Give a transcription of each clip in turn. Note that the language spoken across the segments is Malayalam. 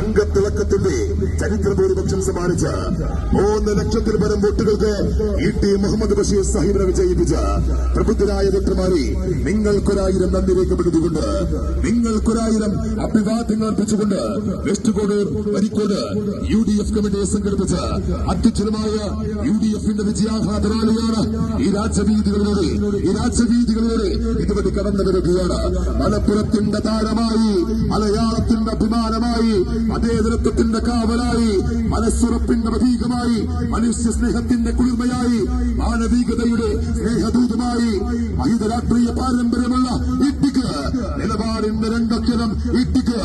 തങ്കത്തിളക്കത്തിന്റെ ചരിത്ര ഭൂരിപക്ഷം സമ്മാനിച്ച മൂന്ന് ലക്ഷത്തിൽ പരം വോട്ടുകൾക്ക് ഇ ടി മുഹമ്മദ് ബഷീർ സാഹിബിനെ വിജയിപ്പിച്ച പ്രബുദ്ധരായ ഡോക്ടർമാരെ നിങ്ങൾക്കൊരായിരം നന്ദി രേഖപ്പെടുത്തിക്കൊണ്ട് നിങ്ങൾക്കൊരായിരം അഭിവാദ്യങ്ങൾ അർപ്പിച്ചുകൊണ്ട് west Kodur Varikkode U D F committee സംഘടിപ്പിച്ച അത്യുജ്വലമായ യു ഡി എഫിന്റെ വിജയാഹ്ലാദ ഈ രാജ്യവീതികളിലൂടെ ഈ രാജ്യവീതികളിലൂടെ ഇതുവഴി കടന്നു വരികയാണ്. മലപ്പുറത്തിന്റെ താരമായി മലയാളത്തിന്റെ അഭിമാനമായി അതേതരത്വത്തിന്റെ കാവലായി മനസ്സുറപ്പിന്റെ പ്രതീകമായി മനുഷ്യ സ്നേഹത്തിന്റെ കുളിർമയായി മാനവികതയുടെ സ്നേഹദൂതമായി അഹിത രാഷ്ട്രീയ പാരമ്പര്യമുള്ള ഇട്ടിക്ക് നിലപാടിന്റെ രണ്ടക്ഷരം ഇട്ടിക്ക്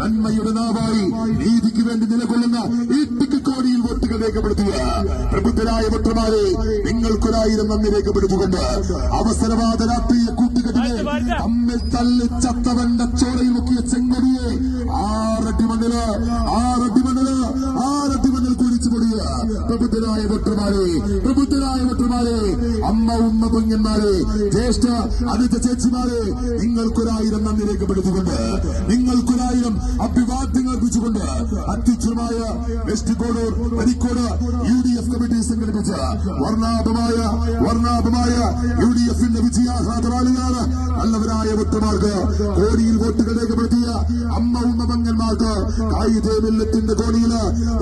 നന്മയുടെ നാവായി നീതിക്ക് വേണ്ടി നിലകൊള്ളുന്ന ഇട്ടിക്ക് കോടിയിൽ വോട്ടുകൾ രേഖപ്പെടുത്തുക പ്രബുദ്ധരായ വോട്ടർമാരെ നിങ്ങൾക്കൊരായിരം നന്ദി രേഖപ്പെടുത്തിക്കൊണ്ട് അവസരവാദ രാഷ്ട്രീയ കൂട്ടുകെട്ടിനെ തമ്മിൽ തള്ളി ചത്തവന്റെ ചോരയിൽ മുക്കിയ ചെങ്കൊടിയെ ആറടി മണ്ണിൽ ആറടി മണ്ണിൽ ആറടി മണ്ണിൽ കുഴിച്ചു പൊടിയ പ്രബുദ്ധരായ വോട്ടർമാരെ പ്രബുദ്ധരായ വോട്ടർമാരെ അമ്മ ഉമ്മ കുഞ്ഞന്മാരെ ജ്യേഷ്ഠ അതിഥ ചേച്ചിമാരെ നിങ്ങൾക്കൊരായിരം നന്ദി രേഖപ്പെടുത്തിക്കൊണ്ട് നിങ്ങൾക്കൊരായിരം അഭിവാദ്യങ്ങൾ അർപ്പിച്ചുകൊണ്ട് അധ്യക്ഷമായ west Kodur Varikkode U D F committee സംഘടിപ്പിച്ച വർണാഭമായ വർണാഭമായ യു ഡി എഫിന്റെ വിജയാഹ്ലാദ റാലിയാണ് നല്ലവരായ വോട്ടർമാർക്ക് കോടിയിൽ വോട്ടുകൾ രേഖപ്പെടുത്തിയ അമ്മ ഉമ്മ പങ്ങന്മാർക്ക് കായികേ മില്ലത്തിന്റെ കോണിയിൽ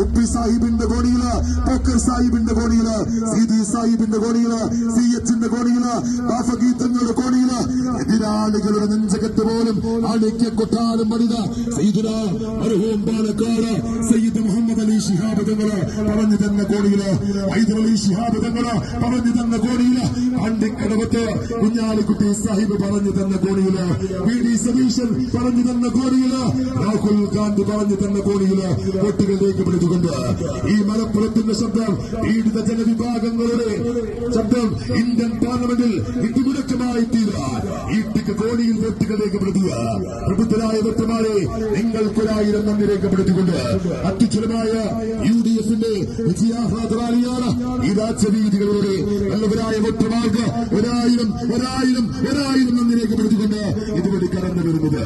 ഉപ്പി സാഹിബിന്റെ കോണിയിൽ പോക്കർ സാഹിബിന്റെ കോണിയിൽ സി ഡി സാഹിബിന്റെ കോണിയിൽ സി എച്ചിന്റെ കോണിയിൽ ബാഫഗീതങ്ങളുടെ കോണിയിൽ എതിരാളികളുടെ നെഞ്ചകത്ത് പോലും അണിക്ക കൊട്ടാരം പണിത സയ്യിദുന മർഹൂം പാലക്കാട് സയ്യിദ് മുഹമ്മദ് അലി ശിഹാബ് തങ്ങൾ. പറഞ്ഞു തന്ന കോണിയിൽ ഹൈദർ അലി ശിഹാബ് തങ്ങൾ പറഞ്ഞു തന്ന കോണിയിൽ അണ്ടിക്കടവത്ത് കുഞ്ഞാലിക്കുട്ടി സാഹിബ് പറഞ്ഞു തന്ന കോണിയിൽ വി ഡി സതീശൻ പറഞ്ഞു തന്ന കോണിയിൽ രാഹുൽ ഗാന്ധി പറഞ്ഞു തന്ന കോണിയിൽ വോട്ടുകൾ പിടിച്ചുകൊണ്ട് ഈ മലപ്പുറത്തിന്റെ ശബ്ദം പീഡിത ജനവിഭാഗങ്ങളുടെ ശബ്ദം ഇന്ത്യൻ പാർലമെന്റിൽ ഇടിമുടക്കമായി തീരാൻ ഈ കോണിയിൽ വോട്ടുകൾ രേഖപ്പെടുത്തുക പ്രബുദ്ധരായ വോട്ടർമാരെ നിങ്ങൾക്കൊരായിരം മുന്നിൽ രേഖപ്പെടുത്തിക്കൊണ്ട് അത്യുച്ഛലമായ യു ഡി എഫിന്റെ വിജയാഹ്ലാദറാലിയാണ് ഈ രാജ്യവീതികളിലൂടെ നല്ലവരായ വോട്ടർമാർക്ക് ഒരായിരം ഒരായിരം ഒരായിരം നന്ദി രേഖപ്പെടുത്തിക്കൊണ്ട് ഇതുവഴി കടന്നു വരുന്നത്.